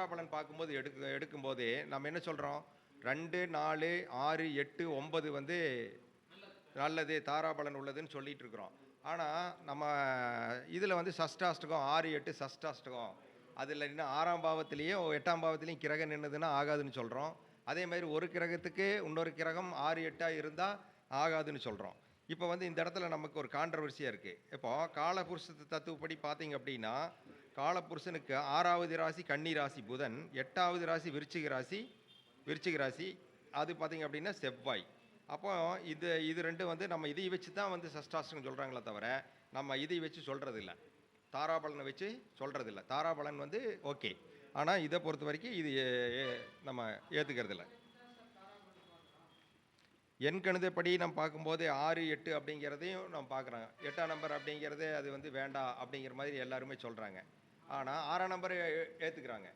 தாராபலன் பார்க்கும்போது எடுக்க எடுக்கும்போது நம்ம என்ன சொல்கிறோம் ரெண்டு நாலு ஆறு எட்டு ஒன்பது வந்து நல்லது தாராபலன் உள்ளதுன்னு சொல்லிட்டு இருக்கிறோம். ஆனால் நம்ம இதில் வந்து சஷ்டாஷ்டகம் ஆறு எட்டு சஷ்டாஷ்டகம். அதில் இன்னும் ஆறாம் பாவத்திலேயே எட்டாம் பாவத்திலையும் கிரகம் நின்றுதுன்னா ஆகாதுன்னு சொல்கிறோம் அதே மாதிரி ஒரு கிரகத்துக்கு இன்னொரு கிரகம் ஆறு எட்டாக இருந்தால் ஆகாதுன்னு சொல்கிறோம் இப்போ வந்து இந்த இடத்துல நமக்கு ஒரு கான்ட்ரவர்சியாக இருக்குது இப்போது காலபுருஷ தத்துவப்படி பார்த்தீங்க அப்படின்னா காலபுருஷனுக்கு ஆறாவது ராசி கன்னி ராசி புதன் எட்டாவது ராசி விருச்சிக ராசி விருச்சிக ராசி அது பார்த்தீங்க அப்படின்னா செவ்வாய். அப்போ இது இது ரெண்டும் வந்து நம்ம இதை வச்சு தான் வந்து சஷ்டாஷ்டகம் சொல்கிறாங்களே தவிர நம்ம இதை வச்சு சொல்கிறதில்ல தாராபலனை வச்சு சொல்கிறதில்ல தாராபலன் வந்து ஓகே. ஆனால் இதை பொறுத்த வரைக்கும் இது ஏ- நம்ம ஏற்றுக்கிறது இல்லை எண் கணிதப்படி நம்ம பார்க்கும்போது ஆறு எட்டு அப்படிங்கிறதையும் நம்ம பார்க்குறாங்க. எட்டாம் நம்பர் அப்படிங்கிறது அது வந்து வேண்டாம் அப்படிங்கிற மாதிரி எல்லாருமே சொல்கிறாங்க ஆனால் ஆறாம் நம்பரை ஏற்றுக்கிறாங்க